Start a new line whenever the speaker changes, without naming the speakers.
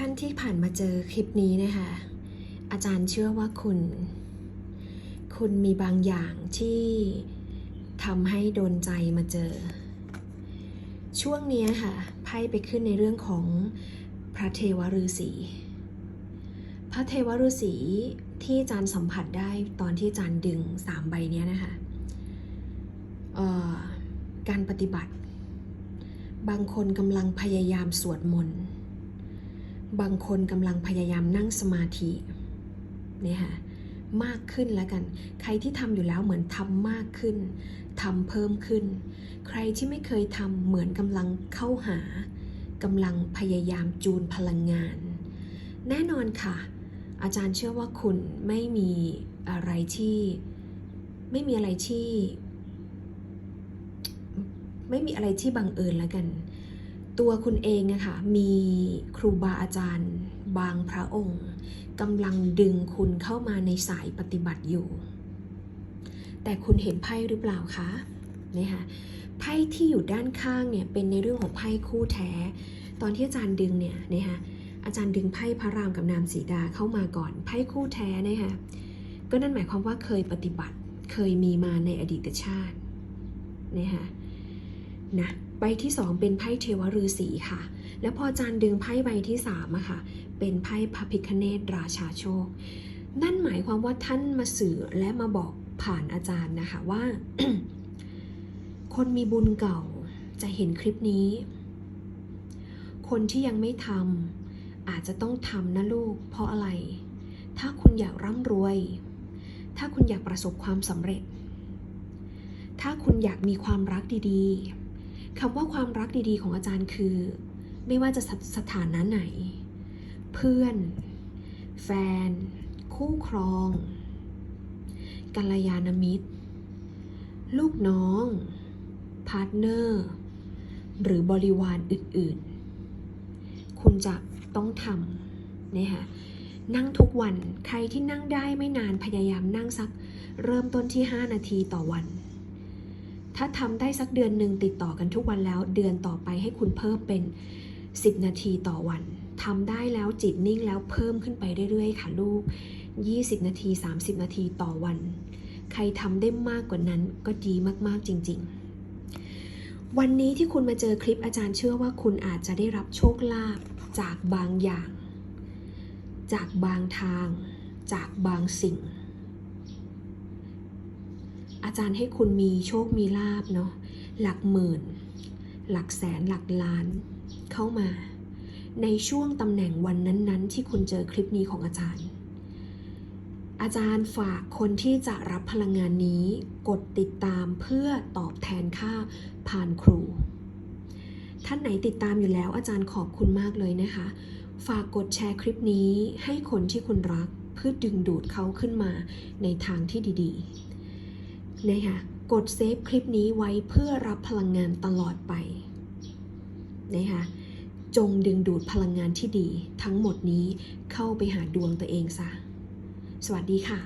ท่านที่ผ่านมาเจอคลิปนี้นะคะ อาจารย์เชื่อว่าคุณ คุณมีบางอย่างที่ทำให้โดนใจมาเจอ ช่วงนี้ค่ะไพ่ไปขึ้นในเรื่องของพระเทวฤาษีพระเทวฤาษีที่อาจารย์สัมผัสได้ตอนที่อาจารย์ดึงสามใบนี้นะคะการปฏิบัติ บางคนกำลังพยายามสวดมนต์ บางคนกำลังพยายามนั่งสมาธิเนี่ยค่ะมากขึ้นแล้วกัน ใครที่ทำอยู่แล้วเหมือนทำมากขึ้นทำเพิ่มขึ้น ใครที่ไม่เคยทำเหมือนกำลังเข้าหากำลังพยายามจูนพลังงาน แน่นอนค่ะ อาจารย์เชื่อว่าคุณไม่มีอะไรที่ ไม่มีอะไรที่ ไม่มีอะไรที่บังเอิญแล้วกัน ตัวคุณเองอะค่ะมีครูบาอาจารย์ บางพระองค์กำลังดึงคุณเข้ามาในสายปฏิบัติอยู่ แต่คุณเห็นไพ่หรือเปล่าคะเนี่ยค่ะไพ่ที่อยู่ด้านข้างเนี่ยเป็นในเรื่องของไพ่คู่แท้ ตอนที่อาจารย์ดึงเนี่ยนะคะอาจารย์ดึงไพ่พระรามกับนามสีดาเข้ามาก่อนไพ่คู่แท้นี่ค่ะก็นั่นหมายความว่าเคยปฏิบัติเคยมีมาในอดีตชาติเนี่ยค่ะ นะใบที่สองเป็นไพ่เทวฤาษีค่ะ แล้วพออาจารย์ดึงไพ่ใบที่สามอะค่ะ เป็นไพ่พระพิคเนตราชาโชค นั่นหมายความว่าท่านมาสื่อและมาบอกผ่านอาจารย์นะคะว่า คนมีบุญเก่าจะเห็นคลิปนี้ คนที่ยังไม่ทำอาจจะต้องทำนะลูก เพราะอะไร ถ้าคุณอยากร่ำรวย ถ้าคุณอยากประสบความสำเร็จ ถ้าคุณอยากมีความรักดีๆ คำว่าความรักดีๆ ของอาจารย์คือ ไม่ว่าจะสสถานะไหน เพื่อน แฟน คู่ครอง กัลยาณมิตร ลูกน้อง พาร์ทเนอร์ หรือบริวารอื่นๆ คุณจะต้องทำนะคะนั่งทุกวันใครที่นั่งได้ไม่นานพยายามนั่งสัก เริ่มต้นที่ 5 นาทีต่อวัน ถ้าทำได้สักเดือนหนึ่งติดต่อกันทุกวันแล้ว เดือนต่อไปให้คุณเพิ่มเป็น 10 นาทีต่อวันทำได้แล้วจิตนิ่งแล้วเพิ่มขึ้นไปเรื่อยๆ ค่ะลูก 20 นาที 30 นาทีต่อวัน ใครทำได้มากกว่านั้นก็ดีมากๆจริง ๆ วันนี้ที่คุณมาเจอคลิปอาจารย์เชื่อว่าคุณอาจจะได้รับโชคลาภจากบางอย่าง จากบางทาง จากบางสิ่ง อาจารย์ให้คุณมีโชคมีลาบเนาะหลักหมื่น หลักแสนหลักล้านเข้ามา ในช่วงตำแหน่งวันนั้นๆ ที่คุณเจอคลิปนี้ของอาจารย์ อาจารย์ฝากคนที่จะรับพลังงานนี้กดติดตามเพื่อตอบแทนค่าผ่านครู ท่านไหนติดตามอยู่แล้วอาจารย์ขอบคุณมากเลยนะคะ ฝากกดแชร์คลิปนี้ให้คนที่คุณรักเพื่อดึงดูดเขาขึ้นมาในทางที่ดี ๆ นะคะกดเซฟคลิปนี้ไว้เพื่อรับพลังงานตลอดไปนะคะจงดึงดูดพลังงานที่ดีทั้งหมดนี้เข้าไปหาดวงตัวเองซะ สวัสดีค่ะ